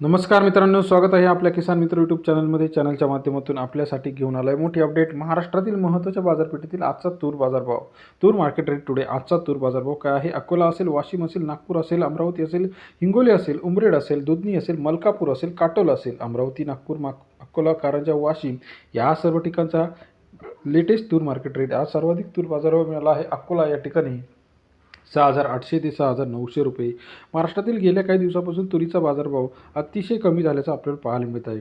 नमस्कार मित्रांनो स्वागत आहे आपल्या किसान मित्र यूट्यूब चॅनलमध्ये चॅनलच्या माध्यमातून आपल्यासाठी घेऊन आलो आहे मोठी अपडेट महाराष्ट्रातील महत्त्वाच्या बाजारपेठेतील आजचा तूर बाजारभाव. तूर मार्केट रेट टुडे आजचा तूर बाजारभाव काय आहे? अकोला असेल वाशिम असेल नागपूर असेल अमरावती असेल हिंगोली असेल उमरेड असेल दुधनी असेल मलकापूर असेल काटोल असेल अमरावती नागपूर मा अकोला कारंजा वाशिम या सर्व ठिकाणचा लेटेस्ट तूर मार्केट रेट आज सर्वाधिक तूर बाजारभाव मिळाला आहे अकोला या ठिकाणी. सहा हजार आठशे ते सहा हजार नऊशे रुपये. महाराष्ट्रातील गेल्या काही दिवसापासून तुरीचा बाजारभाव अतिशय कमी झाल्याचं आपल्याला पाहायला मिळत आहे.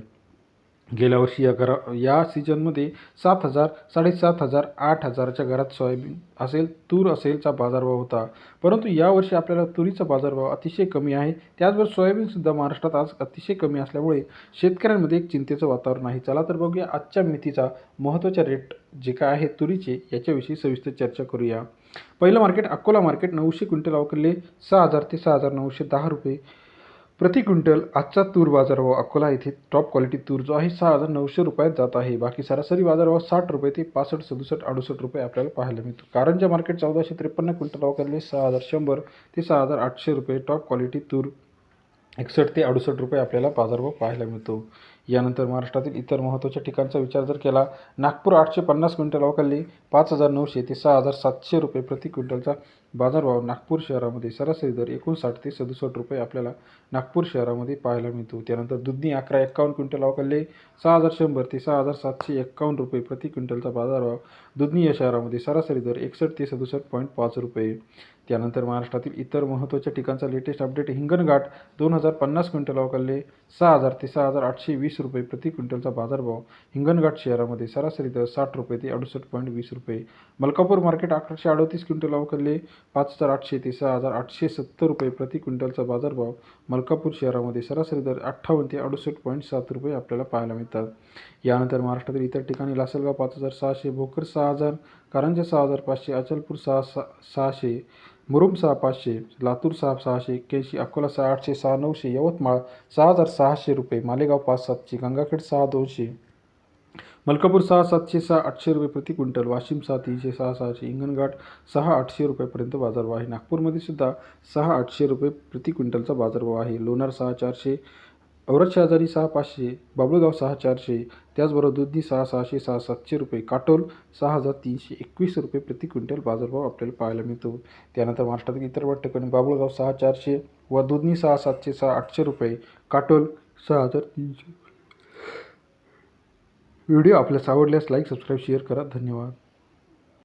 गेल्या वर्षी या घरा या सीझनमध्ये सात हजार साडेसात हजार आठ हजारच्या घरात सोयाबीन असेल तूर असेलचा बाजारभाव होता. परंतु यावर्षी आपल्याला तुरीचा बाजारभाव अतिशय कमी आहे. त्याचबरोबर सोयाबीनसुद्धा महाराष्ट्रात आज अतिशय कमी असल्यामुळे शेतकऱ्यांमध्ये एक चिंतेचं वातावरण आहे. चला तर बघूया आजच्या मेथीचा महत्त्वाच्या रेट जे काय आहे तुरीचे याच्याविषयी सविस्तर चर्चा करूया. पहिलं मार्केट अकोला मार्केट नऊशे क्विंटल अवकरले सहा हजार ते सहा हजार नऊशे दहा रुपये. प्रति क्विंटल आजचा तूर बाजारभाव अकोला येथे टॉप क्वालिटी तूर जो आहे सहा हजार नऊशे रुपयात जात आहे. बाकी सरासरी बाजारभाव साठ रुपये ते पासष्ट सदुसष्ट अडुसष्ट रुपये आपल्याला पाहायला मिळतो. कारंजा मार्केट चौदाशे त्रेपन्न क्विंटल वापरले सहा हजार शंभर ते सहा हजार आठशे रुपये टॉप क्वालिटी तूर एकसष्ट ते अडुसष्ट रुपये आपल्याला बाजारभाव पाहायला मिळतो. यानंतर महाराष्ट्रातील इतर महत्त्वाच्या ठिकाणचा विचार जर केला नागपूर आठशे पन्नास क्विंटल अवकाली पाच हजार नऊशे ते सहा हजार सातशे रुपये प्रति क्विंटलचा बाजारभाव नागपूर शहरामध्ये सरासरी दर एकोणसाठ ते सदुसष्ट रुपये आपल्याला नागपूर शहरामध्ये पाहायला मिळतो. त्यानंतर दुधनी अकरा एक्कावन्न क्विंटल अवकाली सहा हजार शंभर ते सहा हजार सातशे एक्कावन्न रुपये प्रति क्विंटलचा बाजारभाव दुधनी या शहरामध्ये सरासरी दर एकसष्ट ते सदुसष्ट पॉईंट पाच रुपये. त्यानंतर महाराष्ट्रातील इतर महत्त्वाच्या ठिकाणचा लेटेस्ट अपडेट हिंगणघाट दोन हजार पन्नास क्विंटल अवकाले सहा हजार ते सहा हजार आठशे वीस रुपये प्रति क्विंटलचा बाजारभाव. हिंगणघाट शहरामध्ये सरासरी दर साठ रुपये ते अडुसष्ट पॉईंट वीस रुपये. मलकापूर मार्केट अकराशे अडतीस क्विंटल अवकलले पाच हजार आठशे ते सहा हजार आठशे सत्तर रुपये प्रति क्विंटलचा बाजारभाव. मलकापूर शहरामध्ये सरासरी दर अठ्ठावन्न ते अडुसष्ट पॉईंट सात रुपये आपल्याला पाहायला मिळतात. यानंतर महाराष्ट्रातील इतर ठिकाणी लासलगाव पाच हजार सहाशे भोकर सहा हजार कारंजा सहा हजार पाचशे अचलपूर सहा सहा सहाशे मुरुम सहा पाचशे लातूर सहा सहाशे एक्क्याऐंशी अकोला सहा आठशे सहा नऊशे यवतमाळ सहा हजार सहाशे रुपये मालेगाव पाच सातशे गंगाखेड सहा दोनशे मलकापूर सहा सातशे सहा आठशे रुपये प्रति क्विंटल वाशिम सहा तीनशे सहा सहाशे इंगणघाट सहा आठशे रुपयापर्यंत बाजारभाव आहे. नागपूरमध्ये सुद्धा सहा आठशे रुपये प्रति क्विंटलचा बाजारभाव आहे. लोणार सहा चारशे औरत शहाजारी सहा पाचशे बाबळगाव सहा चारशे त्याचबरोबर दुधनी सहा सहाशे सहा सातशे रुपये काटोल सहा हजार तीनशे एकवीस रुपये प्रति क्विंटल बाजारभाव आपल्याला पाहायला मिळतो. त्यानंतर महाराष्ट्रातील इतर ठिकाणी बाबळगाव सहा चारशे व दुधनी सहा सातशे सहा आठशे रुपये काटोल सहा हजार तीनशे व्हिडिओ आपल्यास आवडल्यास लाईक सबस्क्राईब शेअर करा. धन्यवाद.